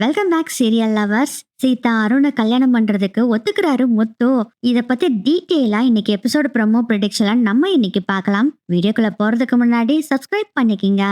Welcome back, serial lovers. Sita அருணை கல்யாணம் பண்றதுக்கு ஒத்துக்கிறாரு முத்து. இத பத்தி டீட்டெயிலா இன்னைக்கு எபிசோட் ப்ரமோ ப்ரிடிக்ஷன் நம்ம இன்னைக்கு பார்க்கலாம். வீடியோக்குள்ள போறதுக்கு முன்னாடி சப்ஸ்கிரைப் பண்ணிக்கிங்க.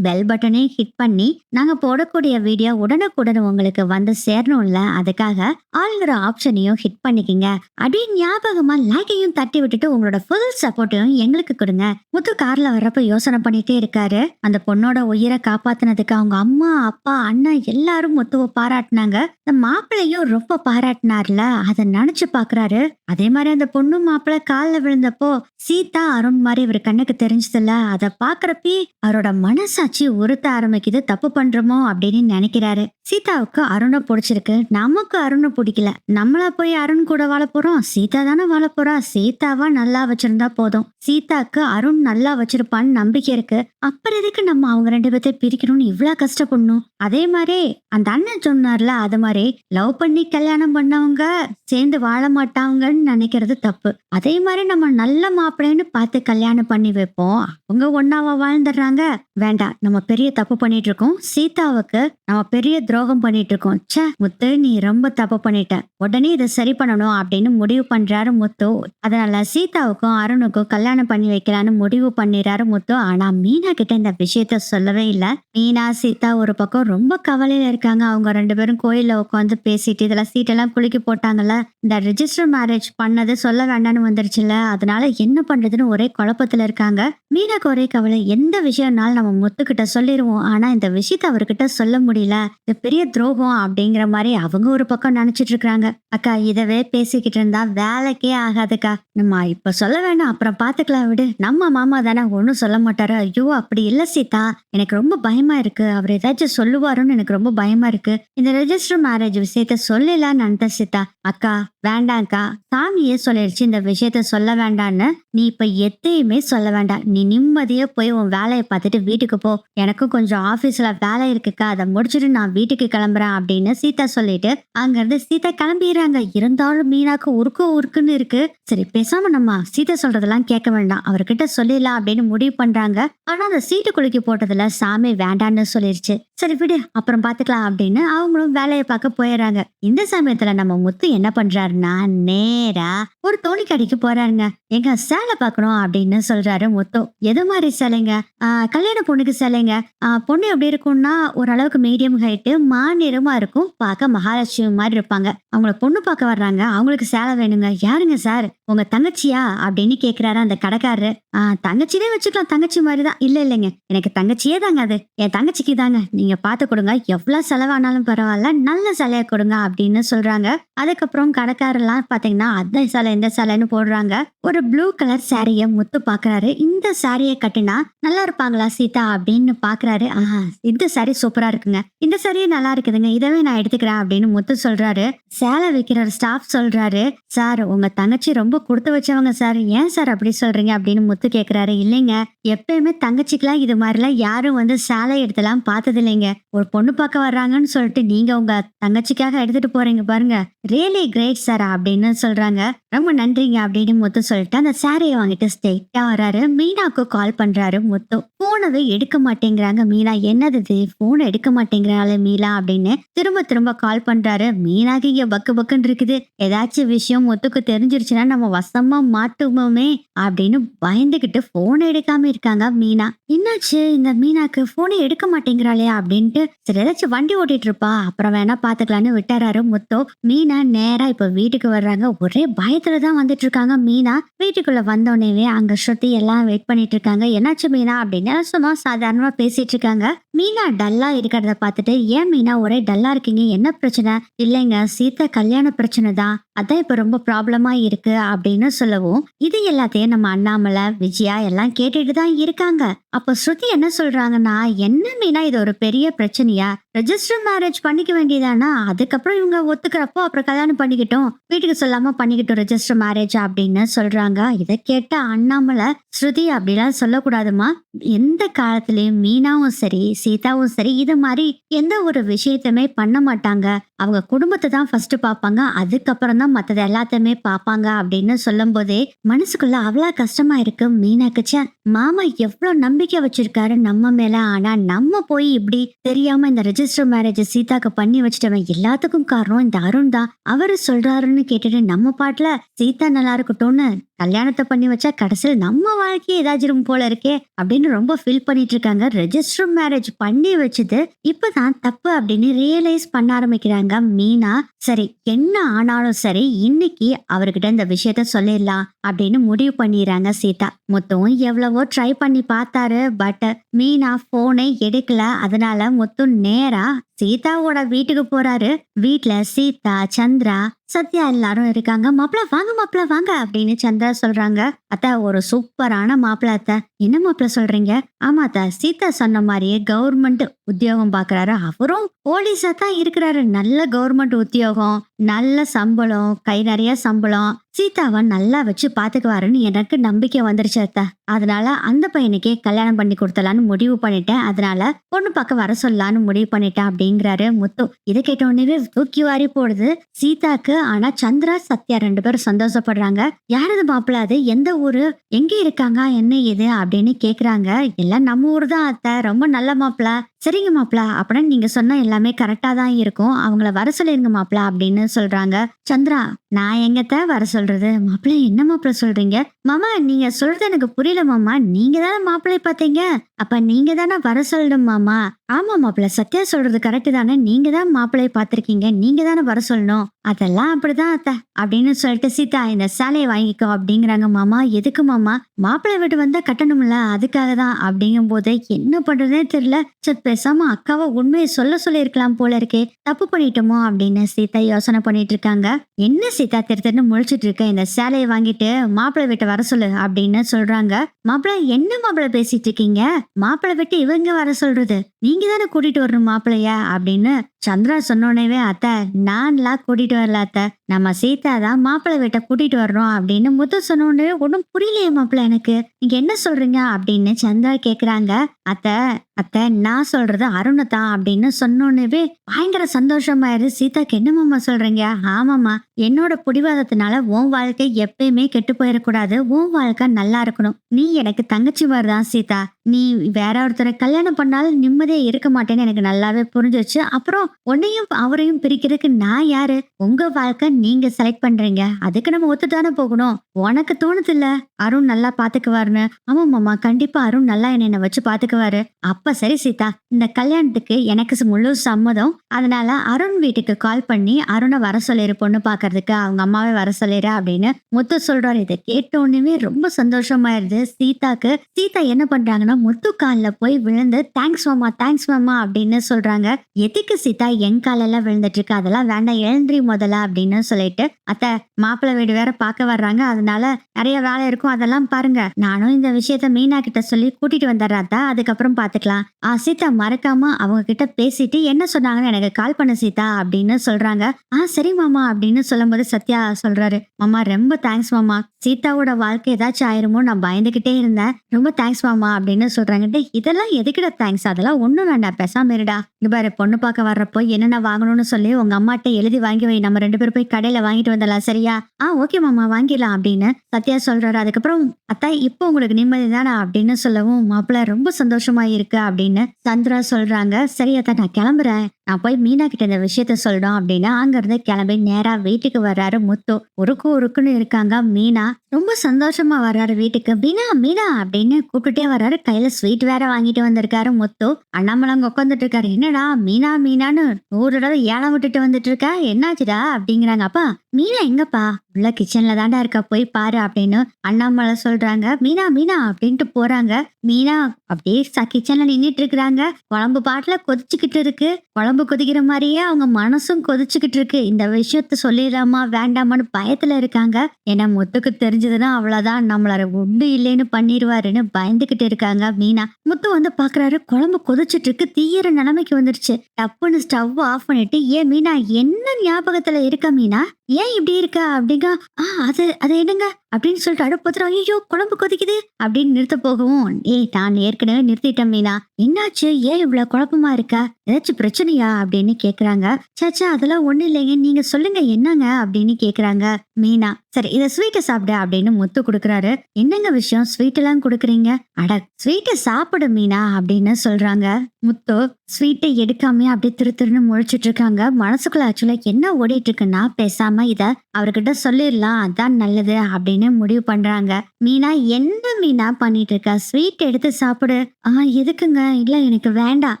பெல் பட்டனையும் ஹிட் பண்ணி நாங்க போடக்கூடிய வீடியோ உடனுக்குடன் உங்களுக்கு வந்து சேரணும்ல. அதுக்காக ஆளுங்கிற ஆப்ஷனையும் ஹிட் பண்ணிக்கிங்க. அப்படியே ஞாபகமா லைக்கையும் தட்டி விட்டுட்டு உங்களோட ஃபுல் சப்போர்ட்டையும் எங்களுக்கு கொடுங்க. முத்து கார்ல வர்றப்ப யோசனை பண்ணிட்டே இருக்காரு. அந்த பொண்ணோட உயிரை காப்பாத்தினதுக்கு அவங்க அம்மா அப்பா அண்ணன் எல்லாரும் முத்துவை பாராட்டினாங்க. இந்த மாப்பிள்ளையும் ரொம்ப பாராட்டினார்ல. அதை நினைச்சு பாக்குறாரு. அதே மாதிரி அந்த பொண்ணு மாப்பிள்ளை காலில் விழுந்தப்போ சீதா அருண் மாதிரி இவர் கண்ணுக்கு தெரிஞ்சதுல அதை பாக்குறப்பி அவரோட மனசாட்சி உறுத்த ஆரம்பிக்குது. தப்பு பண்றோமோ அப்படின்னு நினைக்கிறாரு. சீதாவுக்கு அருணை பிடிச்சிருக்கு. நமக்கு அருணை பிடிக்கல. நம்மளா போய் அருண் கூட வாழ போறோம். சீதா தானே வாழ போறா. சீதாவா நல்லா வச்சிருந்தா போதும். சீதாக்கு அருண் நல்லா வச்சிருப்பான்னு நம்பிக்கை இருக்கு. அப்புறம் எதுக்கு நம்ம அவங்க ரெண்டு பேர்த்தையும் பிரிக்கணும்னு இவ்வளவு கஷ்டப்படணும்? அதே மாதிரி அந்த அண்ணன் சொன்னார்ல அது மாதிரி லவ் பண்ணி கல்யாணம் பண்ணவங்க சேர்ந்து வாழ மாட்டாங்கன்னு நினைக்கிறது தப்பு. அதே மாதிரி நம்ம நல்ல மாப்பிள்ளைன்னு பார்த்து கல்யாணம் பண்ணி வைப்போம். அவங்க ஒன்னாவா வாழ்ந்துடுறாங்க. வேண்டாம் நம்ம பெரிய தப்பு பண்ணிட்டு இருக்கோம் சீதாவுக்கு நம்ம பெரிய துரோகம் பண்ணிட்டு இருக்கோம் ச்சே முத்து நீ ரொம்ப தப்பு பண்ணிட்ட. உடனே இதை சரி பண்ணணும் அப்படின்னு முடிவு பண்றாரு முத்து. அதனால சீதாவுக்கும் அருணுக்கும் கல்யாணம் பண்ணி வைக்கலான்னு முடிவு பண்ணிடுறாரு முத்து. ஆனா மீனா கிட்ட இந்த விஷயத்த சொல்லவே இல்லை. மீனா சீதா ஒரு பக்கம் ரொம்ப கவலையில இருக்காங்க. அவங்க ரெண்டு பேரும் கோயில்ல உட்காந்து பேசிட்டு இதெல்லாம் சீட்டெல்லாம் குலுக்கி போட்டாங்கல்ல இந்த ரிஜிஸ்டர் மேரேஜ் பண்ணது சொல்ல வேண்டாம்னு வந்துருச்சுல அதனால என்ன பண்றதுன்னு ஒரே குழப்பத்துல இருக்காங்க. மீனாக்கு ஒரே கவலை எந்த விஷயம்னாலும் நம்ம முத்துக்கிட்ட சொல்லிடுவோம் ஆனா இந்த விஷயத்த அவர்கிட்ட சொல்ல முடியல. இது பெரிய துரோகம் அப்படிங்கிற மாதிரி அவங்க ஒரு பக்கம் நினைச்சிட்டு இருக்காங்க. அக்கா இதவே பேசிக்கிட்டு இருந்தா வேலைக்கே ஆகாதுக்கா. நம்ம இப்ப சொல்ல வேண்டாம் அப்புறம் பாத்துக்கலாம் விடு. நம்ம மாமா தானே ஒன்னும் சொல்ல மாட்டாரு. ஐயோ அப்படி இல்ல சீதா. எனக்கு ரொம்ப பயமா இருக்கு. அவர் ஏதாச்சும் சொல்லுவாருன்னு எனக்கு ரொம்ப பயமா இருக்கு. இந்த ரெஜிஸ்டர் மேரேஜ் விஷயத்த சொல்லலான்னு நினைத்த சீதா அக்கா வேண்டாம்க்கா. சாமியே சொல்லிடுச்சு இந்த விஷயத்த சொல்ல வேண்டான்னு நீ இப்ப எத்தையுமே சொல்ல வேண்டாம். நீ நிம்மதியா போய் உன் வேலையை பார்த்துட்டு வீட்டுக்கு போ. எனக்கும் கொஞ்சம் ஆபீஸ்ல வேலை இருக்குக்கா. அதை முடிச்சுட்டு நான் வீட்டுக்கு கிளம்புறேன் அப்படின்னு சீதா சொல்லிட்டு அங்கிருந்து சீதா கிளம்பிடுறாங்க. இருந்தாலும் மீனாக்கு உருக்கு உருக்குன்னு இருக்கு. சரி பேசாம நம்ம சீதா சொல்றதெல்லாம் கேட்க வேண்டாம். அவர்கிட்ட சொல்லிடலாம் அப்படின்னு முடிவு பண்றாங்க. ஆனா அந்த சீட்டு குலுக்கி போட்டதுல சாமி வேண்டான்னு சொல்லிருச்சு. சரி விடு அப்புறம் பாத்துக்கலாம் அப்படின்னு அவங்களும் வேலையை பார்க்க போயிடுறாங்க. இந்த சமயத்துல நம்ம முத்து என்ன பண்றாருன்னா நேரா ஒரு தோணி கடைக்கு போறாருங்க. எங்க சேலை பாக்கணும் அப்படின்னு சொல்றாரு முத்து. எது மாதிரி சேலைங்க? ஆஹ் கல்யாண பொண்ணுக்கு சேலைங்க. ஆஹ் பொண்ணு எப்படி இருக்கும்னா ஓரளவுக்கு மீடியம் ஹைட்டு மாநிறமா இருக்கும். பார்க்க மகாலட்சுமி மாதிரி இருப்பாங்க. அவங்கள பொண்ணு பார்க்க வர்றாங்க. அவங்களுக்கு சேலை வேணுங்க. யாருங்க சார் உங்க தங்கச்சியா? அப்படின்னு கேக்குறாரு அந்த கடைக்காரரு. ஆஹ் தங்கச்சினே வச்சுக்கலாம். தங்கச்சி மாதிரி தான். இல்ல இல்லைங்க. எனக்கு தங்கச்சியே தாங்க அது. என் தங்கச்சிக்கு தாங்க. நீங்க பார்த்து கொடுங்க. எவ்வளவு செலவானாலும் பரவாயில்ல. நல்ல சிலைய கொடுங்க. அப்படின்னு சொல்றாங்க. அதுக்கப்புறம் கடைக்காரெல்லாம் பாத்தீங்கன்னா அந்த சிலை இந்த சிலைன்னு போடுறாங்க. ஒரு ப்ளூ கலர் சாரிய முத்து பாக்குறாரு. இந்த சாரிய கட்டினா நல்லா இருப்பாங்களா சீதா? அப்படின்னு பாக்குறாரு. ஆஹா இந்த சாரி சூப்பரா இருக்குங்க. இந்த சாரியே நல்லா இருக்குதுங்க. இதவே நான் எடுத்துக்கிறேன். அப்படின்னு முத்து சொல்றாரு. சேலை விற்கிற ஸ்டாஃப் சொல்றாரு. சார் உங்க தங்கச்சி ரொம்ப கொடுத்து வச்சவங்க சார். ஏன் சார் அப்படி சொல்றீங்க? அப்படின்னு முத்து கேக்குறாரு. இல்லைங்க. எப்பயுமே தங்கச்சிக்கெல்லாம் இது மாதிரிலாம் யாரும் வந்து சேலை எடுத்தலாம் பார்த்தது இல்லைங்க ஒரு பொண்ணு பார்க்க வர்றாங்கன்னு சொல்லிட்டு நீங்க உங்க தங்கச்சிக்காக எடுத்துட்டு போறீங்க பாருங்க. ரியலி கிரேட் சார் அப்படின்னு சொல்றாங்க. ரொம்ப நன்றிங்க அப்படின்னு முத்து சொல்லிட்டு அந்த சாரியை வாங்கிட்டு ஸ்ட்ரெயிட்டா வராரு. மீனாக்கு கால் பண்றாரு முத்து. போனவே எடுக்க மாட்டேங்கிறாங்க. மீனா என்னது இது? போன் எடுக்க மாட்டேங்கிறாள் மீனா அப்படின்னு திரும்ப திரும்ப கால் பண்றாரு. மீனாக்கு இங்க பக்கு பக்குன்னு இருக்குது. ஏதாச்சும் விஷயம் முத்துக்கு தெரிஞ்சிருச்சுன்னா நம்ம வசமா மாட்டுமோமே அப்படின்னு பயந்துகிட்டு போன் எடுக்காம இருக்காங்க மீனா. என்னாச்சு? இந்த மீனாக்கு போனை எடுக்க மாட்டேங்கிறாளே அப்படின்ட்டு சரி ஏதாச்சும் வண்டி ஓட்டிட்டு இருப்பா. அப்புறம் வேணா பாத்துக்கலான்னு விட்டுறாரு முத்தோ. மீனா நேரா இப்ப வீட்டுக்கு வர்றாங்க. ஒரே பயத்துல தான் வந்துட்டு இருக்காங்க மீனா வீட்டுக்குள்ள வந்தோடனேவே அங்க ஸ்ருதி எல்லாம் வெயிட் பண்ணிட்டு இருக்காங்க என்னாச்சு மீனா அப்படின்னு சும்மா சாதாரணமா பேசிட்டு இருக்காங்க மீனா டல்லா இருக்கிறத பார்த்துட்டு ஏன் மீனா ஒரே டல்லா இருக்கீங்க? என்ன பிரச்சனை? இல்லைங்க சீதா கல்யாண பிரச்சனை தான். அதான் இப்ப ரொம்ப ப்ராப்ளமா இருக்கு அப்படின்னு சொல்லவும் இது எல்லாத்தையும் நம்ம அண்ணாமலை விஜயா எல்லாம் கேட்டுட்டு தான் இருக்காங்க. அப்ப ஸ்ருதி என்ன சொல்றாங்கன்னா என்ன மீனா இது ஒரு பெரிய பிரச்சனையா? ரெஜிஸ்டர் மேரேஜ் பண்ணிக்க வேண்டியதானா? அதுக்கப்புறம் இவங்க ஒத்துக்கிறப்போ அப்புறம் கல்யாணம் பண்ணிக்கிட்டோம். வீட்டுக்கு சொல்லாம பண்ணிக்கிட்டோம் ரெஜிஸ்டர் மேரேஜ் அப்படின்னு சொல்றாங்க. இதை கேட்ட அண்ணாமலை ஸ்ருதி அப்படிலாம் சொல்லக்கூடாதுமா எந்த காலத்திலயும் மீனாவும் சரி சீதாவும் சரி இது மாதிரி எந்த ஒரு விஷயத்தையுமே பண்ண மாட்டாங்க. அவங்க குடும்பத்தை தான் ஃபர்ஸ்ட் பார்ப்பாங்க. அதுக்கப்புறம் தான் மற்றது எல்லாத்தையுமே பார்ப்பாங்க அப்படின்னு சொல்லும் போதே மனசுக்குள்ள அவ்வளோ கஷ்டமா இருக்கு. மீனாக்குச்ச மாமா எவ்வளோ நம்பிக்கை வச்சிருக்காரு நம்ம மேல. ஆனா நம்ம போய் இப்படி தெரியாம இந்த ரெஜிஸ்டர் மேரேஜ் சீதாக்கு பண்ணி வச்சுட்டவன் எல்லாத்துக்கும் காரணம் இந்த அருண் தான். அவரு சொல்றாருன்னு கேட்டுட்டு நம்ம பாட்டுல சீதா நல்லா இருக்கட்டும்னு கல்யாணத்தை பண்ணி வச்சா கடைசியில் நம்ம வாழ்க்கையே ஏதாச்சும் போல இருக்கே அப்படின்னு ரொம்ப ஃபீல் பண்ணிட்டு இருக்காங்க. ரெஜிஸ்டர் மேரேஜ் பண்ணி வச்சது இப்பதான் தப்பு அப்படின்னு ரியலைஸ் பண்ண ஆரம்பிக்கிறாங்க மீனா. சரி என்ன ஆனாலும் சரி இன்னைக்கு அவர்கிட்ட இந்த விஷயத்த சொல்லிடலாம் அப்படின்னு முடிவு பண்ணிடுறாங்க சீதா. மொத்தம் எவ்வளவோ ட்ரை பண்ணி பார்த்தாரு பட் மீனா போனை எடுக்கல. அதனால மொத்தம் நேரா சீதாவோட வீட்டுக்கு போறாரு. வீட்டுல சீதா சந்திரா சத்யா எல்லாரும் இருக்காங்க. மாப்பிள வாங்க மாப்பிள வாங்க அப்படின்னு சந்திரா சொல்றாங்க. அத்தா ஒரு சூப்பரான மாப்பிள அத்தை. என்ன மாப்பிள சொல்றீங்க? ஆமா அத்தா சீதா சொன்ன மாதிரியே கவர்மெண்ட் உத்தியோகம் பாக்குறாரு. அவரும் போலீஸா தான் இருக்கிறாரு. நல்ல கவர்மெண்ட் உத்தியோகம் நல்ல சம்பளம் கை நிறைய சம்பளம் சீதாவை நல்லா வச்சு பார்த்துக்குவாருன்னு எனக்கு நம்பிக்கை வந்துருச்சு அத்தா. அதனால அந்த பையனுக்கே கல்யாணம் பண்ணி கொடுத்தலான்னு முடிவு பண்ணிட்டேன். அதனால பொண்ணு பார்க்க வர சொல்லலான்னு முடிவு பண்ணிட்டேன் அப்படிங்கிறாரு முத்து. இதை கேட்ட உடனே தூக்கி வாரி போடுது சீதாக்கு. ஆனா சந்திரா சத்யா ரெண்டு பேரும் சந்தோஷப்படுறாங்க. யாரது மாப்பிள்ள அது? எந்த ஊரு? எங்க இருக்காங்க? என்ன இது அப்படின்னு கேக்குறாங்க. எல்லாம் நம்ம ஊர் தான் அத்தை. ரொம்ப நல்ல மாப்பிள்ள சரிங்க மாப்பிள. அப்படின்னு நீங்க சொன்ன எல்லாமே கரெக்டா தான் இருக்கும். அவங்கள வர சொல்லிருங்க மாப்பிள அப்படின்னு சொல்றாங்க. சந்திரா நான் எங்கத்த வர சொல்றது? மாப்பிள்ளை என்ன மாப்பிள சொல்றீங்க? மாமா நீங்க சொல்றது எனக்கு புரியல மாமா. நீங்க தானே மாப்பிள்ளை பார்த்தீங்க? அப்ப நீங்க தானே வர சொல்லணும் மாமா. ஆமா மாப்பிள சத்யா சொல்றது கரெக்ட் தானே நீங்க தான் மாப்பிள்ளைய பார்த்திருக்கீங்க. நீங்க தானே வர சொல்லணும். அதெல்லாம் அப்படிதான் அத்த. அப்படின்னு சொல்லிட்டு சீதா இந்த சேலையை வாங்கிக்கோ அப்படிங்கிறாங்க மாமா. எதுக்கு மாமா? மாப்பிள்ளை வீட்டு வந்தா கட்டணும்ல. அதுக்காக தான். அப்படிங்கும் போது என்ன பண்றதே தெரியல. சரி பேசாம அக்காவை உண்மையை சொல்ல சொல்லியிருக்கலாம் போல இருக்கே. தப்பு பண்ணிட்டோமோ அப்படின்னு சீதா யோசனை பண்ணிட்டு இருக்காங்க. என்ன சீதா திருத்தன்னு முழிச்சிட்டு இருக்க இந்த சேலையை வாங்கிட்டு மாப்பிள்ளை வீட்டை வர சொல்லு அப்படின்னு சொல்றாங்க. மாப்பிள்ளை என்ன மாப்பிள்ளை பேசிட்டு இருக்கீங்க? மாப்பிள்ளை விட்டு இவங்க வர சொல்றது. நீங்க தானே கூட்டிட்டு வரணும் மாப்பிள்ளைய அப்படின்னு சந்திரா சொன்னோடனே அத்தை நான்லாம் கூட்டிட்டு வரல அத்தை. நம்ம சீதா தான் மாப்பிள்ளை வீட்டை கூட்டிட்டு வர்றோம் அப்படின்னு முத்து சொன்னோடனே ஒன்றும் புரியலையே மாப்பிள்ளை எனக்கு. நீங்க என்ன சொல்றீங்க? அப்படின்னு சந்திரா கேக்குறாங்க. அத்தை அத்தை நான் சொல்றது அருணை தான் அப்படின்னு சொன்னோன்னே பயங்கர சந்தோஷமாயிரு சீதாக்கு என்னமாம்மா சொல்றீங்க? ஆமாம்மா என்னோட புடிவாதத்தினால உன் வாழ்க்கை எப்பயுமே கெட்டு போயிடக்கூடாது. உன் வாழ்க்கை நல்லா இருக்கணும். நீ எனக்கு தங்கச்சி மாதிரி தான் சீதா. நீ வேற ஒருத்தரை கல்யாணம் பண்ணாலும் நிம்மதியாக இருக்க மாட்டேன்னு எனக்கு நல்லாவே புரிஞ்சிச்சு. அப்புறம் உன்னையும் அவரையும் பிரிக்கிறதுக்கு நான் யாரு? உங்க வாழ்க்கை நீங்க செலக்ட் பண்றீங்க. அதுக்கு நம்ம ஒத்துதானே போகணும். உனக்கு தோணுது இல்ல அருண் நல்லா பாத்துக்குவாருன்னு. ஆமா மாமா கண்டிப்பா அருண் நல்லா என்ன வச்சு பாத்துக்குவாரு. அப்ப சரி சீதா இந்த கல்யாணத்துக்கு எனக்கு முழு சம்மதம். அதனால அருண் வீட்டுக்கு கால் பண்ணி அருணை வர சொல்லிரு பொண்ணு பாக்குறதுக்கு. அவங்க அம்மாவே வர சொல்லிரு அப்படின்னு முத்து சொல்றாரு. இதை கேட்டோன்னுமே ரொம்ப சந்தோஷமாயிருது சீதாக்கு சீதா என்ன பண்றாங்கன்னா முத்து கால்ல போய் விழுந்து தேங்க்ஸ் மாமா தேங்க்ஸ் மாமா அப்படின்னு சொல்றாங்க. எதுக்கு சீதா என் காலெல்லாம் விழுந்துட்டு இருக்கு அதெல்லாம் வேண்டாம் எழுந்திரி முதல்ல அப்படின்னு சொல்லிட்டு அத்தை மாப்பிள்ளை வீடு வேற பார்க்க வர்றாங்க. அதனால நிறைய வேலை இருக்கும். அதெல்லாம் பாருங்க. நானும் இந்த விஷயத்த மீனா கிட்ட சொல்லி கூட்டிட்டு வந்துடுறேன் அத்தா. அதுக்கப்புறம் பாத்துக்கலாம் ஆ சீதா மறக்காம அவங்க கிட்ட பேசிட்டு என்ன சொன்னாங்கன்னு எனக்கு கால் பண்ண சீதா அப்படின்னு சொல்றாங்க. ஆ சரி மாமா அப்படின்னு சொல்லும்போது சத்யா சொல்றாரு. மாமா ரொம்ப தேங்க்ஸ் மாமா. சீதாவோட வாழ்க்கை ஏதாச்சும் ஆயிருமோ? நான் பயந்துகிட்டே இருந்தேன். ரொம்ப தேங்க்ஸ் மாமா அப்படின்னு சொல்றாங்க. இதெல்லாம் எதுக்கிட தேங்க்ஸ் அதெல்லாம் ஒண்ணும் வேண்டாம். பேசாம இருடா. இங்க பாரு பொண்ணு பார்க்க வர்றப்போ என்னென்ன வாங்கணும்னு சொல்லி உங்க அம்மாட்ட எழுதி வாங்கி வை. நம்ம ரெண்டு பேரும் போய் கடையில வாங்கிட்டு வந்துடலாம் சரியா? ஆ ஓகே மாமா வாங்கிடலாம் அப்படின்னு சத்யா சொல்றாரு. அதுக்கப்புறம் அத்தா இப்போ உங்களுக்கு நிம்மதி தானா அப்படின்னு சொல்லவும் மாப்பிள்ள ரொம்ப சந்தோஷமா இருக்கு அப்படின்னு சந்திரா சொல்றாங்க. சரி அத்தா நான் கிளம்புறேன். நான் போய் மீனா கிட்ட இந்த விஷயத்த சொல்றோம் அப்படின்னு அங்கிருந்து கிளம்பி நேரா வீட்டுக்கு வர்றாரு முத்து. உருக்கு உருக்குன்னு இருக்காங்க மீனா. ரொம்ப சந்தோஷமா வர்றாரு வீட்டுக்கு. மீனா மீனா அப்படின்னு கூப்பிட்டுட்டே வர்றாரு. கையில ஸ்வீட் வேற வாங்கிட்டு வந்திருக்காரு முத்து. அண்ணாமலங்க உட்காந்துட்டு இருக்காரு. என்னடா மீனா மீனான்னு நூறு தடவை ஏலம் விட்டுட்டு வந்துட்டு இருக்கா? என்னாச்சுடா அப்படிங்கிறாங்க. அப்பா மீனா எங்கப்பா? உள்ள கிச்சன்ல தாண்டா இருக்கா? போய் பாரு அப்படின்னு அண்ணாமலை சொல்றாங்க. மீனா மீனா அப்படின்ட்டு போறாங்க. மீனா அப்படியே ச- கிச்சன்ல நின்றுட்டு இருக்கிறாங்க. குழம்பு பாட்டுல கொதிச்சுக்கிட்டு இருக்கு. குழம்பு கொதிக்கிற மாதிரியே அவங்க மனசும் கொதிச்சுக்கிட்டு இருக்கு. இந்த விஷயத்த சொல்லிடலாமா வேண்டாமான்னு பயத்துல இருக்காங்க. ஏன்னா முத்துக்கு தெரிஞ்சதுன்னா அவ்வளவுதான். நம்மள ஒன்றும் இல்லைன்னு பண்ணிடுவாருன்னு பயந்துகிட்டு இருக்காங்க மீனா. முத்து வந்து பாக்குறாரு. குழம்பு கொதிச்சுட்டு இருக்கு. தீயிற நிலைமைக்கு வந்துருச்சு. டப்புன்னு ஸ்டவ் ஆஃப் பண்ணிட்டு ஏன் மீனா என்ன ஞாபகத்துல இருக்க மீனா? ஏன் இப்படி இருக்க? அப்படிங்க. ஆ அது அது என்னங்க? அப்படின்னு சொல்லிட்டு அடுப்பத்துல ஐயோ குழம்பு கொதிக்குது. அப்படின்னு நிறுத்த போகவும் ஏய் நான் ஏற்கனவே நிறுத்திட்டேன் மீனா. என்னாச்சு? ஏன் இவ்வளவு குழப்பமா இருக்கா? ஏதாச்சும் பிரச்சனையா? அப்படின்னு கேக்குறாங்க. சச்சா அதெல்லாம் ஒண்ணு இல்லைங்க. நீங்க சொல்லுங்க என்னங்க? அப்படின்னு கேக்குறாங்க மீனா. சரி இதை ஸ்வீட்டை சாப்பிட அப்படின்னு முத்து கொடுக்குறாரு. என்னங்க விஷயம்? ஸ்வீட் எல்லாம் கொடுக்குறீங்க? அட ஸ்வீட்டை சாப்பிடு மீனா அப்படின்னு சொல்றாங்க. முத்து ஸ்வீட்டை எடுக்காம அப்படியே திரு திருன்னு முழிச்சிட்டு இருக்காங்க. மனசுக்குள்ள ஆக்சுவலா என்ன ஓடிட்டு இருக்குன்னா பேசாம இத அவர்கிட்ட சொல்லிடலாம். அதான் நல்லது அப்படின்னு முடிவு பண்றாங்க. மீனா என்ன மீனா பண்ணிட்டு இருக்கா? ஸ்வீட் எடுத்து சாப்பிடு. ஆ எதுக்குங்க? இல்ல எனக்கு வேண்டாம்.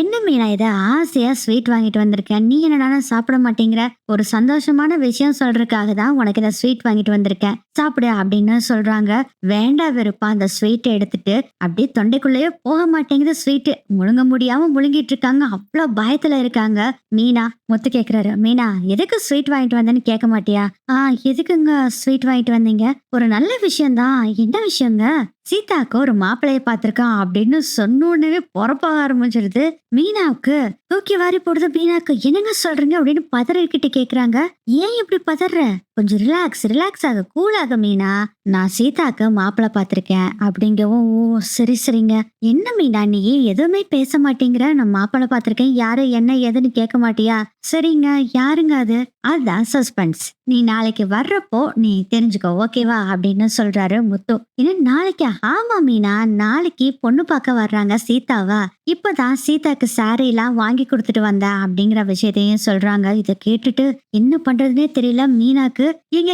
என்ன மீனா இதை ஆசையா ஸ்வீட் வாங்கிட்டு வந்திருக்கேன் நீ என்னடா சாப்பிட மாட்டேங்கிற? ஒரு சந்தோஷமான விஷயம் சொல்றதுக்காக தான் உனக்கு இதை ஸ்வீட் வாங்கிட்டு வந்திருக்கேன் சாப்பிடு அப்படின்னு சொல்றாங்க. வேண்டா வெறுப்பா அந்த ஸ்வீட்டை எடுத்துட்டு அப்படியே தொண்டைக்குள்ளேயே போக மாட்டேங்குது ஸ்வீட்டு முழுங்க முடியாம முழுங்கிட்டு இருக்காங்க. அவ்வளோ பயத்துல இருக்காங்க. மீனா முத்து கேக்குறாரு. மீனா எதுக்கு ஸ்வீட் வாங்கிட்டு வந்தேன்னு கேட்க மாட்டியா? ஆ எதுக்குங்க ஸ்வீட் வாங்கிட்டு வந்தீங்க? ஒரு நல்ல விஷயம்தான். என்ன விஷயங்க? சீதாக்கு ஒரு மாப்பிளைய பார்த்துருக்கான். அப்படின்னு சொன்ன உடனே பொறப்பாக ஆரம்பிச்சிருது மீனாவுக்கு. தூக்கி வாரி போடுது மீனாக்கு. என்னங்க சொல்றீங்க? அப்படின்னு பதறிக்கிட்டு கேக்குறாங்க. ஏன் இப்படி பதற? கொஞ்சம் ரிலாக்ஸ் ரிலாக்ஸ் ஆக கூல் மீனா நான் சீதாக்கு மாப்பிள்ளை பார்த்துருக்கேன். அப்படிங்கவும் ஓ சரி சரிங்க. என்ன மீனா நீ எதுவுமே பேச மாட்டேங்கிற? நான் மாப்பிள்ளை பார்த்துருக்கேன். யாரு என்ன ஏதுன்னு கேட்க மாட்டியா? சரிங்க யாருங்க அது? அதுதான் சஸ்பென்ஸ் நீ நாளைக்கு வர்றப்போ நீ தெரிஞ்சுக்கோ ஓகேவா அப்படின்னு சொல்றாரு முத்து. இன்னும் நாளைக்கு? ஆமா மீனா நாளைக்கு பொண்ணு பார்க்க வர்றாங்க சீதாவா? இப்பதான் சீதாக்கு சாரி எல்லாம் வாங்கி கொடுத்துட்டு வந்தேன் அப்படிங்கிற விஷயத்தையும் சொல்றாங்க. இதை கேட்டுட்டு என்ன பண்றதுன்னே தெரியல. மீனாக்கு ஏங்க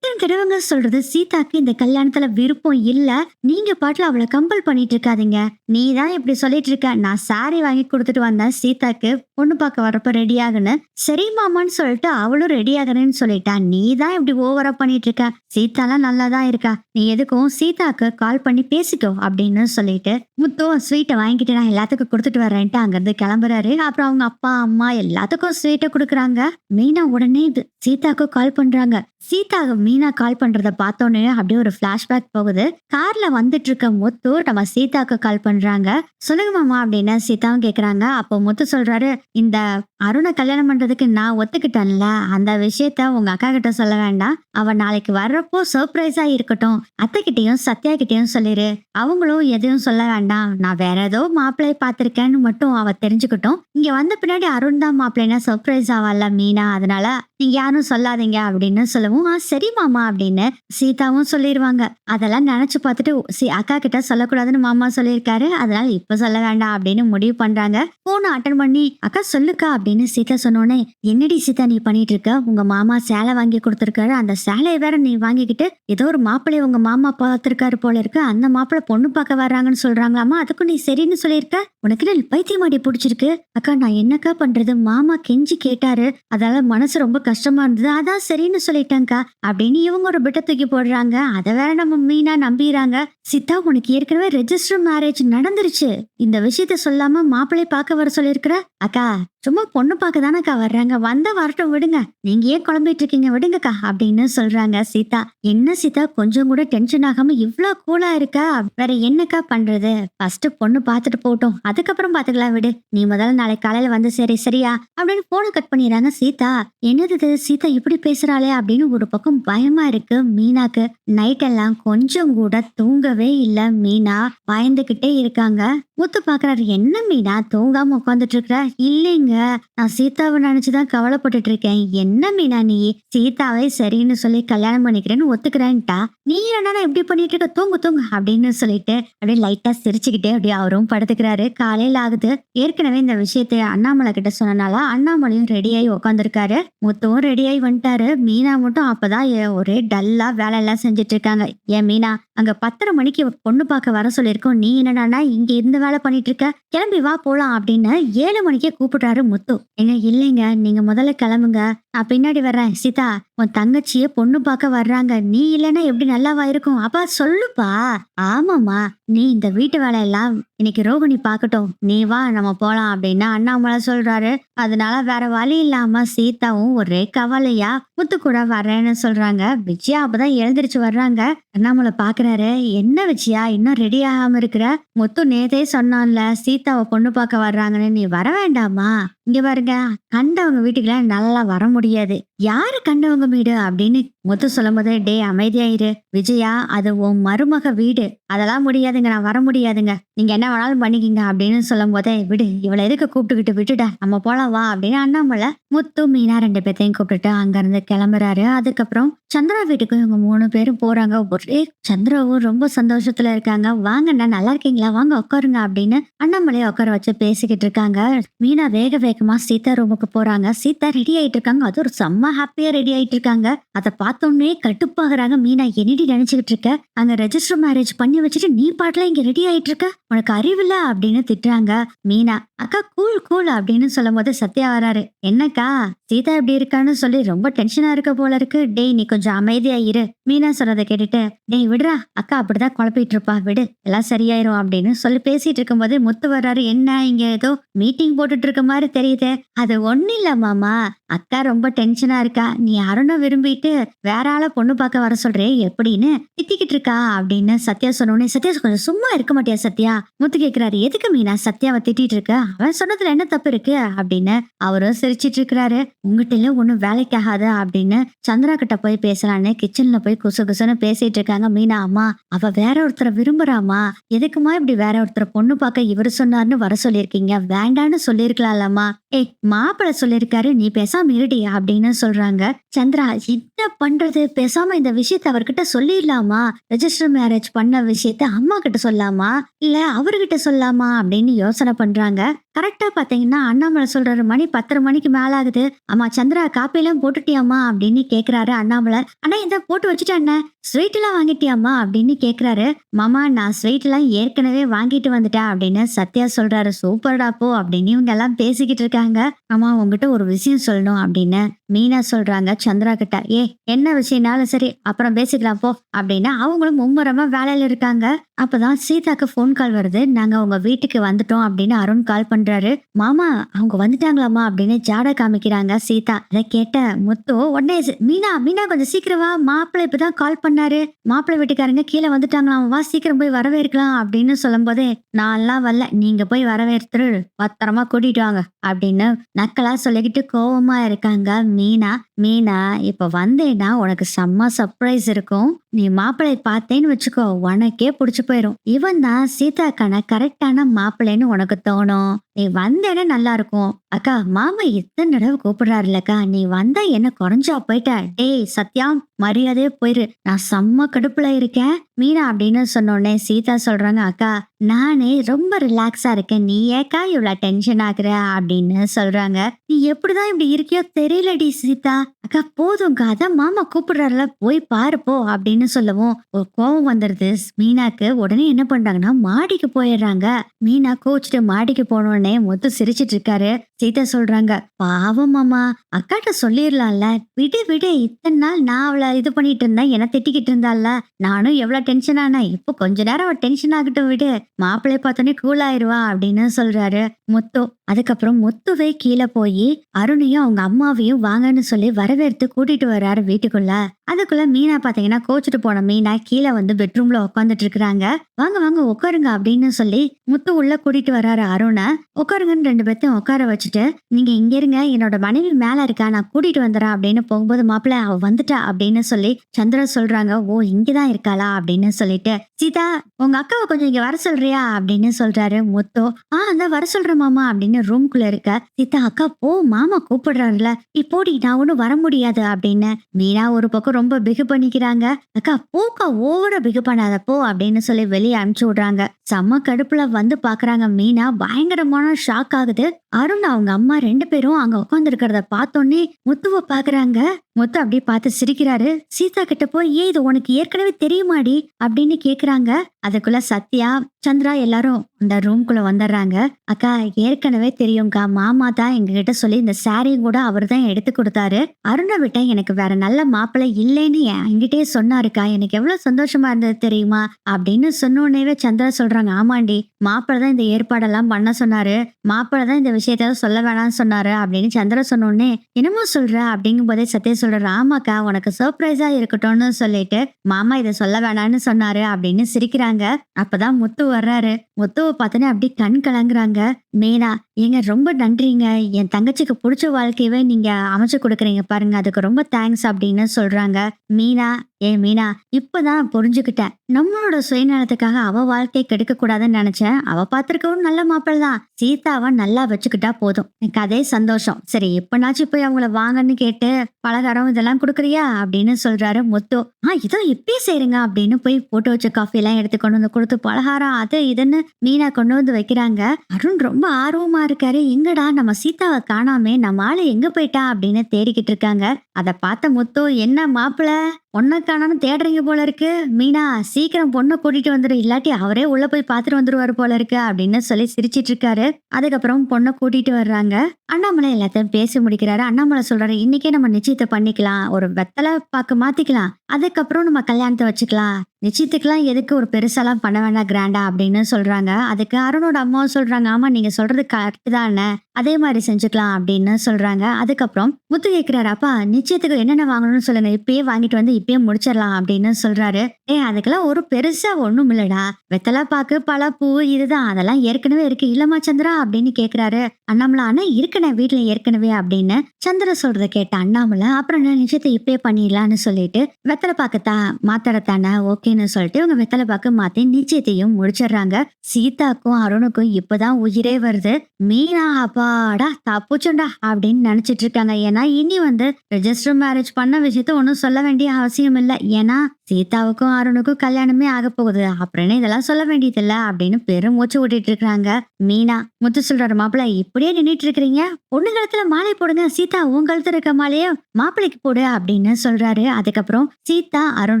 எத்தனை தடவைங்க சொல்றது? சீதாக்கு இந்த கல்யாணத்துல விருப்பம் இல்ல. நீங்க பாட்டுல அவளை கம்பல் பண்ணிட்டு இருக்காதீங்க. நீ தான் இப்படி சொல்லிட்டு இருக்க. நான் சாரி வாங்கி கொடுத்துட்டு வந்தேன் சீதாக்கு. பொண்ணு பார்க்க வரப்ப ரெடி ஆகுன்னு. சரி மாமான்னு சொல்லிட்டு அவளும் ரெடி ஆகுறேன்னு சொல்லிட்டா. நீ தான் இப்படி ஓவரா பண்ணிட்டு இருக்க. சீதாலாம் நல்லா தான் இருக்கா. நீ எதுக்கும் சீதாக்கு கால் பண்ணி பேசிக்கோ அப்படின்னு சொல்லிட்டு முத்து ஸ்வீட்டை வாங்கிட்டு நான் எல்லாத்துக்கும் கொடுத்துட்டு வரேன்ட்டு அங்கிருந்து கிளம்புறாரு. அப்புறம் அவங்க அப்பா அம்மா எல்லாத்துக்கும் ஸ்வீட்டை கொடுக்குறாங்க. மீனா உடனே இது சீதாக்கு கால் பண்றாங்க. சீதாக்கு மீன் கால் பண்றத பார்த்தோன்னே அப்படியே ஒரு பிளாஷ்பேக் போகுது. கார்ல வந்துட்டு இருக்க முத்து நம்ம சீதாக்கு கால் பண்றாங்க. சொல்லுங்க மாமா அப்படின்னு சீதாவும் கேக்குறாங்க. அப்போ முத்து சொல்றாரு இந்த அருணை கல்யாணம் பண்றதுக்கு நான் ஒத்துக்கிட்டேன்ல அந்த விஷயத்த உங்க அக்கா கிட்ட சொல்ல வேண்டாம். அவ நாளைக்கு வர்றப்போ சர்ப்ரைஸா இருக்கட்டும். அத்தை கிட்டயும் சத்யா கிட்டயும் சொல்லிரு. அவங்களும் எதையும் சொல்ல வேண்டாம். நான் வேற ஏதோ மாப்பிள்ளை பார்த்திருக்கேன்னு மட்டும் அவ தெரிஞ்சுக்கிட்டோம். இங்க வந்த பின்னாடி அருண் தான் மாப்பிள்ளைனா சர்ப்ரைஸ் ஆவால மீனா. அதனால நீங்க யாரும் சொல்லாதீங்க அப்படின்னு சொல்லவும் சரி மாமா அப்படின்னு சீதாவும் சொல்லிடுவாங்க அதெல்லாம் நினைச்சு பார்த்துட்டு சி அக்கா கிட்ட சொல்லக்கூடாதுன்னு மாமா சொல்லியிருக்காரு. அதனால இப்ப சொல்ல வேண்டாம் அப்படின்னு முடிவு பண்றாங்க. ஃபோனை அட்டன் பண்ணி அக்கா சொல்லுக்கா அப்படின்னு சீதா சொன்னோடனே என்னடி சீதா நீ பண்ணிட்டு இருக்க உங்க மாமா சேலை வாங்கி கொடுத்துருக்காரு. அந்த சேலையை வேற நீ வாங்கிக்கிட்டு ஏதோ ஒரு மாப்பிள்ளை உங்க மாமா பார்த்துருக்காரு போல இருக்கு. அந்த மாப்பிள்ளை பொண்ணு பார்க்க வர்றாங்கன்னு சொல்றாங்களாமா? அதுக்கும் நீ சரின்னு சொல்லியிருக்க? உனக்கு என்ன பைத்தியமாடி பிடிச்சிருக்கு? அக்கா நான் என்னக்கா பண்றது? மாமா கெஞ்சி கேட்டாரு. அதால மனசு ரொம்ப கஷ்டமா இருந்தது. அதான் சரின்னு சொல்லிட்டேன்க்கா அப்படின்னு இவங்க ஒரு பிட்ட தூக்கி போடுறாங்க. அதை வேற நம்ம மீனா நம்பிடுறாங்க சித்தா உனக்கு ஏற்கனவே ரெஜிஸ்டர் மேரேஜ் நடந்துருச்சு. இந்த விஷயத்த சொல்லாம மாப்பிள்ளை பார்க்க வர சொல்லியிருக்கிற? அக்கா சும்மா பொண்ணு பார்க்க தானக்கா வர்றாங்க. வந்த வரட்டும் விடுங்க. நீங்க ஏன் குழம்பிட்டு இருக்கீங்க விடுங்கக்கா அப்படின்னு சொல்றாங்க சீதா. என்ன சீதா? கொஞ்சம் கூட டென்ஷன் ஆகாம இவ்வளோ கூலா இருக்கா. வேற என்னக்கா பண்றது? ஃபர்ஸ்ட் பொண்ணு பார்த்துட்டு போட்டோம் அதுக்கப்புறம் பாத்துக்கலாம் விடு. நீ முதல்ல நாளைக்கு காலையில வந்து சரி சரியா? அப்படின்னு போனை கட் பண்ணிடுறாங்க சீதா. என்னது சீதா இப்படி பேசுறாளே அப்படின்னு ஒரு பக்கம் பயமா இருக்கு மீனாக்கு. நைட் எல்லாம் கொஞ்சம் கூட தூங்கவே இல்ல மீனா. பயந்துகிட்டே இருக்காங்க. முத்து பாக்குறாரு என்ன மீனா? தூங்காம உட்காந்துட்டு இருக்கிற இல்லைங்க. நான் சீதாவை நினைச்சுதான் கவலைப்பட்டுட்டு இருக்கேன் என்ன மீனா நீ? சீதாவை சரின்னு சொல்லி கல்யாணம் பண்ணிக்கிறேன்னு ஒத்துக்கிறேன்ட்டா. நீ என்னன்னா இப்படி பண்ணிட்டு இருக்க தூங்கு தூங்கு அப்படின்னு சொல்லிட்டு அப்படியே லைட்டா சிரிச்சுக்கிட்டே அப்படியே அவரும் படுத்துக்கிறாரு. காலையில ஆகுது. ஏற்கனவே இந்த விஷயத்தை அண்ணாமலை கிட்ட சொன்னனால அண்ணாமலையும் ரெடியாகி உட்காந்துருக்காரு முத்துவும் ரெடியாகி வந்துட்டாரு. மீனா மட்டும் அப்பதான் ஒரே டல்லா வேலை எல்லாம் செஞ்சுட்டு இருக்காங்க ஏன் மீனா அங்க பத்தரை மணிக்கு பொண்ணு பார்க்க வர சொல்லியிருக்கோம். நீ என்னடான்னா இங்க இருந்து வேலை பண்ணிட்டு இருக்க கிளம்பி வா போலாம் அப்படின்னு ஏழு மணிக்கே கூப்பிடுறாரு முத்து. எங்க இல்லைங்க நீங்க முதல்ல கிளம்புங்க. நான் பின்னாடி வர்றேன். சீதா உன் தங்கச்சிய பொண்ணு பார்க்க வர்றாங்க. நீ இல்லைன்னா எப்படி நல்லாவா இருக்கும்? அப்பா சொல்லுப்பா. ஆமாமா நீ இந்த வீட்டு வேலையெல்லாம் இன்னைக்கு ரோகிணி பார்க்கட்டும். நீ வா நம்ம போலாம் அப்படின்னு அண்ணாமலை சொல்றாரு. அதனால வேற வழி இல்லாம சீதாவும் ஒரே கவலையா முத்து கூட வர்றேன்னு சொல்றாங்க. விஜயா அப்பதான் எழுந்திரிச்சு வர்றாங்க. அண்ணாமலை பாக்குறாரு. என்ன விஜயா இன்னும் ரெடி ஆகாம இருக்கிற? முத்து நேதே சொன்னான்ல சீதாவை பொண்ணு பார்க்க வர்றாங்கன்னு. நீ வர வேண்டாமா? இங்க பாருங்க கண்டவங்க வீட்டுக்குலாம் நல்லா வர முடியாது. யாரு கண்டவங்க வீடு அப்படின்னு முத்து சொல்லும் போது டே அமைதியாயிரு. விஜயா அது உன் மருமக வீடு. அதெல்லாம் முடியாதுங்க நான் வர முடியாதுங்க. நீங்க என்ன வேணாலும் பண்ணிக்கிங்க அப்படின்னு சொல்லும் போதே விடு இவளை எதுக்கு கூப்பிட்டுக்கிட்டு விட்டுடா நம்ம போலாம் வா அப்படின்னு அண்ணாமலை முத்து மீனா ரெண்டு பேர்த்தையும் கூப்பிட்டுட்டு அங்க இருந்து கிளம்புறாரு. அதுக்கப்புறம் சந்திரா வீட்டுக்கு இவங்க மூணு பேரும் போறாங்க. ஒரே சந்திராவும் ரொம்ப சந்தோஷத்துல இருக்காங்க. வாங்கண்ணா நல்லா இருக்கீங்களா? வாங்க உட்காருங்க அப்படின்னு அண்ணாமலையை உட்கார வச்சு பேசிக்கிட்டு இருக்காங்க. மீனா வேக வேகமா சீதா ரூமுக்கு போறாங்க. சீதா ரெடி ஆயிட்டு இருக்காங்க அது ஒரு செம்ம ஹாப்பியா ரெடி ஆயிட்டு இருக்காங்க அதை பார்த்தோன்னே கட்டுப்பாகிறாங்க. மீனா என்னடி நினைச்சுக்கிட்டு இருக்க? அங்க ரெஜிஸ்டர் மேரேஜ் பண்ணி வச்சுட்டு நீ பாட்டுல இங்க ரெடி ஆயிட்டு இருக்க உனக்கு அறிவில்ல அப்படின்னு திட்டுறாங்க. மீனா அக்கா கூல் கூல் அப்படின்னு சொல்லும் போது சத்யா வராரு. என்னக்கா சீதா எப்படி இருக்கான்னு சொல்லி ரொம்ப டென்ஷனா இருக்க போல இருக்கு. டேய் நீ கொஞ்சம் அமைதியா இரு. மீனா சொல்றதை கேட்டுட்டு டேய் விடுறா. அக்கா அப்படிதான் குழப்பிட்டு இருப்பா. விடு. எல்லாம் சரியாயிரும் அப்படின்னு சொல்லி பேசிட்டு இருக்கும்போது முத்து வர்றாரு. என்ன இங்க ஏதோ மீட்டிங் போட்டுட்டு இருக்க மாதிரி தெரியுது அது ஒன்னும் இல்ல மாமா. அக்கா ரொம்ப டென்ஷனா இருக்கா. நீ அருணை விரும்பிட்டு வேற ஆள பொண்ணு பார்க்க வர சொல்றே எப்படின்னு திட்டிக்கிட்டு இருக்கா அப்படின்னு சத்யா சொன்னோடனே சத்யா கொஞ்சம் சும்மா இருக்க மாட்டியா சத்யா? முத்து கேக்குறாரு எதுக்கு மீனா சத்யாவை திட்டிட்டு இருக்க? அவன் சொன்னதுல என்ன தப்பு இருக்கு? அப்படின்னு அவரும் சிரிச்சிட்டு இருக்கிறாரு. உங்ககிட்ட ஒன்னும் ஒண்ணும் வேலைக்கு ஆகாது அப்படின்னு சந்திரா கிட்ட போய் பேசலான்னு கிச்சன்ல போய் குசு குசுன்னு பேசிட்டு இருக்காங்க மீனா அம்மா அவ வேற ஒருத்தரை விரும்புறாமா எதுக்குமா இப்படி வேற ஒருத்தரை பொண்ணு பார்க்க இவர் சொன்னார்னு வர சொல்லியிருக்கீங்க? வேண்டான்னு சொல்லியிருக்கலாம்லம்மா. ஏய் மாப்பிள்ளை சொல்லியிருக்காரு நீ பேசாம இருடி அப்படின்னு சொல்றாங்க. சந்திரா என்ன பண்றது? பேசாம இந்த விஷயத்த அவர்கிட்ட சொல்லிடலாமா? ரெஜிஸ்டர் மேரேஜ் பண்ண விஷயத்த அம்மா கிட்ட சொல்லாமா? இல்ல அவர்கிட்ட சொல்லாமா? அப்படின்னு யோசனை பண்றாங்க. கரெக்டாக பார்த்தீங்கன்னா அண்ணாமலை சொல்கிறாரு மணி பத்தரை மணிக்கு மேலே ஆகுது. அம்மா சந்திரா காப்பியெல்லாம் போட்டுட்டியாம்மா அப்படின்னு கேட்குறாரு அண்ணாமலை. அண்ணா இதை போட்டு வச்சுட்டேன் என்ன ஸ்வீட்டெல்லாம் வாங்கிட்டியாம்மா வாங்கிட்டியாமா அப்படின்னு கேட்குறாரு மாமா நான் ஸ்வீட்டெல்லாம் ஏற்கனவே வாங்கிட்டு வந்துட்டேன் அப்படின்னு சத்யா சொல்கிறாரு சூப்பர்டா போ அப்படின்னு இவங்க எல்லாம் பேசிக்கிட்டு இருக்காங்க. அம்மா உங்ககிட்ட ஒரு விஷயம் சொல்லணும் அப்படின்னு மீனா சொல்கிறாங்க சந்திரா கிட்ட. ஏ என்ன விஷயம்னாலும் சரி அப்புறம் பேசிக்கலாம் போ அப்படின்னு அவங்களும் மும்முரமாக வேலையில் இருக்காங்க. அப்பதான் சீதாக்கு ஃபோன் கால் வருது. நாங்க உங்க வீட்டுக்கு வந்துட்டோம் அப்படின்னு அருண் கால் பண்றாரு. மாமா அவங்க வந்துட்டாங்களாமா அப்படின்னு ஜாட காமிக்கிறாங்க சீதா. அதை கேட்ட முத்து உடனே மீனா மீனா கொஞ்சம் சீக்கிரம் வா. மாப்பிள்ளை இப்பதான் கால் பண்ணாரு. மாப்பிள்ளை வீட்டுக்காரங்க கீழே வந்துட்டாங்களாம். வா சீக்கிரம் போய் வரவேற்கலாம். அப்படின்னு சொல்லும் போதே நான்லாம் வரல. நீங்க போய் வரவேற்று பத்திரமா கூட்டிட்டு வாங்க. அப்படின்னு நக்கலா சொல்லிக்கிட்டு கோவமா இருக்காங்க மீனா. மீனா இப்ப வந்தேன்னா உனக்கு செம்ம சர்ப்ரைஸ் இருக்கும். நீ மாப்பிள்ளை பார்த்தேன்னு வச்சுக்கோ. உனக்கே பிடிச்சி போயிடும் இவன் தான் சீதாக்கான கரெக்டான மாப்பிள்ளைன்னு உனக்கு தோணும். நீ வந்தேன்னா நல்லா இருக்கும் அக்கா மாமா எத்தனை தடவை கூப்பிடுறாருலக்கா. நீ வந்தா என்ன குறைஞ்சா போயிட்ட. டேய் சத்யா மரியாதையே போயிரு. நான் செம்ம கடுப்புல இருக்கேன். மீனா அப்படின்னு சொன்னோடனே சீதா சொல்றாங்க அக்கா நானே ரொம்ப ரிலாக்ஸா இருக்கேன். நீ ஏக்கா இவ்வளவு டென்ஷன் ஆகுற? அப்படின்னு சொல்றாங்க. நீ எப்படிதான் இப்படி இருக்கியோ தெரியலடி சீதா. அக்கா போதும்க்கா அதான் மாமா கூப்பிடுறாருல. போய் பாருப்போ அப்படின்னு சொல்லவும் ஒரு கோவம் வந்துருது. மீனாக்கு உடனே என்ன பண்றாங்கன்னா மாடிக்கு போயிடுறாங்க. மீனா கோச்சிட்டு மாடிக்கு போனோடனே மொத்தம் சிரிச்சிட்டு இருக்காரு சீதா சொல்றாங்க பாவம் மாமா அக்காட்ட சொல்லிடலாம்ல விடு விடு இத்தனை நாள் நான் அவளை இது பண்ணிட்டு இருந்தேன் என்ன திட்டிக்கிட்டு இருந்தால நானும் எவ்வளவு டென்ஷன் ஆனா இப்போ கொஞ்ச நேரம் அவ டென்ஷன் ஆகட்டும் விடு. மாப்பிள்ளைய பார்த்தோன்னே கூல் ஆயிருவா அப்படின்னு சொல்றாரு முத்து. அதுக்கப்புறம் முத்துவே கீழே போய் அருணையும் அவங்க அம்மாவையும் வாங்கன்னு சொல்லி வரவேற்று கூட்டிட்டு வர்றாரு வீட்டுக்குள்ள. அதுக்குள்ள மீனா பாத்தீங்கன்னா கோச்சிட்டு போன மீனா கீழே வந்து பெட்ரூம்ல உட்காந்துட்டு இருக்கிறாங்க. வாங்க வாங்க உட்காருங்க அப்படின்னு சொல்லி முத்து உள்ள கூட்டிட்டு வராரு அருணை. உட்காருங்கன்னு ரெண்டு பேர்த்தையும் உட்கார வச்சுட்டு நீங்க இங்க இருங்க என்னோட மனைவி மேல இருக்கா நான் கூட்டிட்டு வந்துடுறேன் அப்படின்னு போகும்போது மாப்பிள்ள அவ வந்துட்டா அப்படின்னு சொல்லி சந்திரா சொல்றாங்க. ஓ இங்கதான் இருக்காளா? அப்படின்னு சொல்லிட்டு சீதா உங்க அக்காவை கொஞ்சம் இங்க வர சொல்றியா? அப்படின்னு சொல்றாரு முத்து. ஆ அந்த வர சொல்ற மாமா அப்படின்னு ரூம்குள்ள இருக்க சீதா அக்கா போ மாமா கூப்பிடுறாருல. இப்போடி நான் ஒன்னும் வர முடியாது அப்படின்னு மீனா ஒரு பக்கம் ரொம்ப பிகு பண்ணிக்கிறாங்க. அக்கா பூக்கா ஓவரா பிகு பண்ணாதப்போ அப்படின்னு சொல்லி வெளியே அனுப்பிச்சு விடுறாங்க. செம்ம கடுப்புல வந்து பாக்குறாங்க. மீனா பயங்கரமான ஷாக் ஆகுது. அருண் அவங்க அம்மா ரெண்டு பேரும் அங்க உட்காந்துருக்கிறத பார்த்தோன்னே முத்துவ பாக்குறாங்க. முத்து அப்படியே பார்த்து சிரிக்கிறாரு. சீதா கிட்ட போய் ஏன் இது உனக்கு ஏற்கனவே தெரியுமாடி? அப்படின்னு கேக்குறாங்க. அதுக்குள்ள சத்யா சந்திரா எல்லாரும் அந்த ரூம்குள்ள வந்துடுறாங்க. அக்கா ஏற்கனவே தெரியும்க்கா. மாமா தான் எங்ககிட்ட சொல்லி இந்த சாரியும் கூட அவர் தான் எடுத்து கொடுத்தாரு. அருணை விட்ட எனக்கு வேற நல்ல மாப்பிள்ளை இல்லைன்னு என்கிட்டயே சொன்னாருக்கா. எனக்கு எவ்வளவு சந்தோஷமா இருந்தது தெரியுமா? அப்படின்னு சொன்னோடனேவே சந்திரா சொல்றாங்க. ஆமாண்டி மாப்பிள்ளை தான் இந்த ஏற்பாடெல்லாம் பண்ண சொன்னாரு. மாப்பிள்ளை தான் இந்த விஷயத்த சொல்ல வேணாம்னு சொன்னாரு. அப்படின்னு சந்திரா சொன்னோடனே என்னமோ சொல்ற? அப்படிங்கும் போதே சத்யா சொல்றாரு ஆமாக்கா உனக்கு சர்ப்ரைஸா இருக்கட்டும்னு சொல்லிட்டு மாமா இதை சொல்ல வேணாம்னு சொன்னாரு அப்படின்னு சிரிக்கிறாங்க. அப்பதான் முத்து வர்றாரு. முத்துவை பார்த்தோன்னே அப்படியே கண் கலங்குறாங்க. மீனா ஏங்க ரொம்ப நன்றிங்க. என் தங்கச்சிக்கு பிடிச்ச வாழ்க்கையவே நீங்க அமைச்சு கொடுக்குறீங்க பாருங்க. அதுக்கு ரொம்ப தேங்க்ஸ் அப்படின்னு சொல்றாங்க. மீனா ஏ மீனா இப்பதான் புரிஞ்சுக்கிட்டேன். நம்மளோட சுயநலத்துக்காக அவ வாழ்க்கை கெடுக்க கூடாதுன்னு நினைச்சேன். அவ பாத்திருக்கவும் நல்ல மாப்பிள்ள தான் சீதாவை நல்லா வச்சுக்கிட்டா போதும். எனக்கு அதே சந்தோஷம். சரி எப்பனாச்சும் போய் அவங்கள வாங்கன்னு கேட்டு பலகாரம் இதெல்லாம் கொடுக்குறியா? அப்படின்னு சொல்றாரு முத்து. ஆ இதோ இப்பயே செய்யுங்க அப்படின்னு போய் போட்டு வச்ச காஃபி எல்லாம் எடுத்து கொண்டு வந்து கொடுத்து பலகாரம் அது இதுன்னு மீனா கொண்டு வந்து வைக்கிறாங்க. அருண் ரொம்ப ஆர்வமா இருக்காரு. எங்கடா நம்ம சீதாவை காணாமே நம்ம ஆளு எங்க போயிட்டா அப்படின்னு தேடிக்கிட்டு இருக்காங்க. அதை பார்த்த முத்து என்ன மாப்பிள்ள பொண்ணை தேடுறீங்க போல இருக்கு. மீனா சீக்கிரம் பொண்ணை கூட்டிட்டு வந்துரு. இல்லாட்டி அவரே உள்ள போய் பார்த்துட்டு வந்துருவாரு போல இருக்கு அப்படின்னு சொல்லி சிரிச்சிட்டு இருக்காரு. அதுக்கப்புறம் பொண்ணை கூட்டிட்டு வர்றாங்க. அண்ணாமலை எல்லாத்தையும் பேசி முடிக்கிறாரு. அண்ணாமலை சொல்றாரு இன்னைக்கே நம்ம நிச்சயத்தை பண்ணிக்கலாம். ஒரு வெத்தலை பாக்கு மாத்திக்கலாம். அதுக்கப்புறம் நம்ம கல்யாணத்தை வச்சுக்கலாம். நிச்சயத்துக்குலாம் எதுக்கு ஒரு பெருசாலாம் பண்ண வேண்டாம் கிராண்டா? அப்படின்னு சொல்றாங்க. அதுக்கு அருணோட அம்மாவும் சொல்றாங்க ஆமா நீங்க சொல்றது கரெக்ட் தானே. அதே மாதிரி செஞ்சுக்கலாம் அப்படின்னு சொல்றாங்க. அதுக்கப்புறம் முத்து கேட்கிறாரு அப்பா நிச்சயத்துக்கு என்னென்ன வாங்கணும்னு சொல்லுங்க. இப்பயே வாங்கிட்டு வந்து இப்பயே முடிச்சிடலாம் அப்படின்னு சொல்றாரு. ஏ அதுக்கெல்லாம் ஒரு பெருசா ஒண்ணும் இல்லடா. வெத்தலை பாக்கு பல பூ இதுதான். அதெல்லாம் ஏற்கனவே இருக்கு. இல்லம்மா சந்திரா அப்படின்னு கேக்குறாரு. அண்ணாமலை ஆனா இருக்கனே வீட்டுல ஏற்கனவே அப்படின்னு சந்திர சொல்றத கேட்ட அண்ணாமலை அப்புறம் என்ன நிச்சயத்தை இப்பயே பண்ணிடலாம்னு சொல்லிட்டு வெத்தலை பாக்கத்தா மாத்தறத்தானே ஓகேன்னு சொல்லிட்டு இவங்க வெத்தலை பாக்கு மாத்தி நிச்சயத்தையும் முடிச்சிடுறாங்க. சீதாக்கும் அருணுக்கும் இப்பதான் உயிரே வருது. மீனா அப்பாடா தப்புச்சுண்டா அப்படின்னு நினைச்சிட்டு இருக்காங்க. ஏன்னா இனி வந்து ரெஜிஸ்டர் மேரேஜ் பண்ண விஷயத்த ஒன்னும் சொல்ல வேண்டிய அவசியம் இல்லை ஏன்னா சீதாவுக்கும் அருணுக்கும் கல்யாணமே ஆக போகுது. அப்படின்னு இதெல்லாம் சொல்ல வேண்டியதில்ல அப்படின்னு பெரும் மூச்சு விட்டுட்டு இருக்கிறாங்க. மீனா முத்து சொல்ற மாப்பிள்ள இப்படியே நின்றுட்டு இருக்கிறீங்க? பொண்ணு கழுத்துல மாலை போடுங்க. சீதா உன் கழுத்துல இருக்க மாலையை மாப்பிள்ளைக்கு போடு அப்படின்னு சொல்றாரு. அதுக்கப்புறம் சீதா அருண்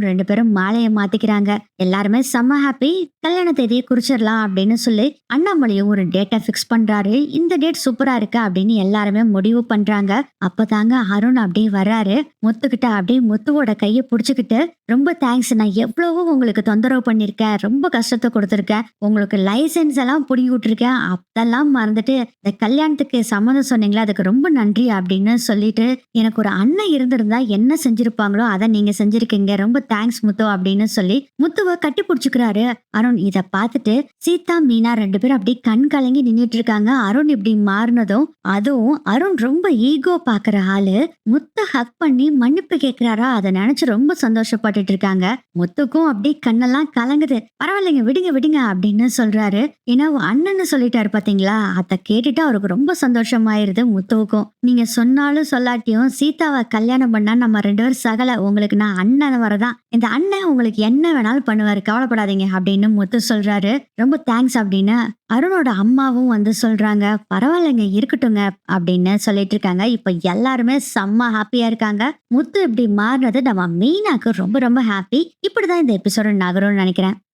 ரெண்டு பேரும் மாலையை மாத்திக்கிறாங்க. எல்லாருமே செம்ம ஹாப்பி கல்யாண தேதியை குறிச்சிடலாம் அப்படின்னு சொல்லி அண்ணாமலையும் ஒரு டேட்டை ஃபிக்ஸ் பண்றாரு. இந்த டேட் சூப்பரா இருக்கு அப்படின்னு எல்லாருமே முடிவு பண்றாங்க. அப்பதாங்க அருண் அப்படியே வர்றாரு. முத்துக்கிட்ட அப்படியே முத்துவோட கையை புடிச்சுக்கிட்டு ரொம்ப தேங்க்ஸ் நான் எவ்வளவோ உங்களுக்கு தொந்தரவு பண்ணிருக்கேன் ரொம்ப கஷ்டத்தை கொடுத்துருக்கேன். உங்களுக்கு லைசென்ஸ் எல்லாம் புடிங்கி விட்டுருக்கேன் அதெல்லாம் மறந்துட்டு இந்த கல்யாணத்துக்கு சம்மந்தம் சொன்னீங்களா அதுக்கு ரொம்ப நன்றி அப்படின்னு சொல்லிட்டு எனக்கு ஒரு அண்ணன் இருந்திருந்தா என்ன செஞ்சிருப்பாங்களோ அதை நீங்க செஞ்சிருக்கீங்க. ரொம்ப தேங்க்ஸ் முத்து அப்படின்னு சொல்லி முத்துவை கட்டி பிடிச்சிக்கிறாரு. அருண் இதை பார்த்துட்டு சீதா மீனா ரெண்டு பேரும் அப்படியே கண் கலங்கி நின்னுட்டு இருக்காங்க அருண் இப்படி மாறினதும் அதுவும் அருண் ரொம்ப ஈகோ பாக்குற ஆளு. முத்த ஹக் பண்ணி மன்னிப்பு கேட்கிறாரா அதை நினைச்சு ரொம்ப சந்தோஷப்பட்டுட்டு இருக்காங்க முத்துக்கும் அப்படியே கண்ணெல்லாம் கலங்குது. பரவாயில்லைங்க விடுங்க விடுங்க அப்படின்னு சொல்றாரு. ஏன்னா அண்ணன்னு சொல்லிட்டாரு பாத்தீங்களா? அதை கேட்டுட்டு அவருக்கு ரொம்ப சந்தோஷமாயிருது முத்துவுக்கும். நீங்க சொன்னாலும் சொல்லாட்டியும் சீதாவை கல்யாணம் பண்ணா நம்ம ரெண்டு பேரும் சகல. உங்களுக்கு நான் அண்ணன் வரதான். இந்த அண்ணன் உங்களுக்கு என்ன வேணாலும் பண்ணுவாரு. கவலைப்படாதீங்க அப்படின்னு முத்து சொல்றாரு. ரொம்ப தேங்க்ஸ் அப்படின்னு அருணோட அம்மாவும் வந்து சொல்றாங்க பரவாயில்லைங்க இருக்கட்டுங்க அப்படின்னு சொல்லிட்டு இருக்காங்க. இப்போ எல்லாருமே செம்ம ஹாப்பியா இருக்காங்க. முத்து இப்படி மாறினது நம்ம மீனாக்கு ரொம்ப ரொம்ப ஹாப்பி இப்படிதான் இந்த எபிசோட நகரும்னு நினைக்கிறேன்.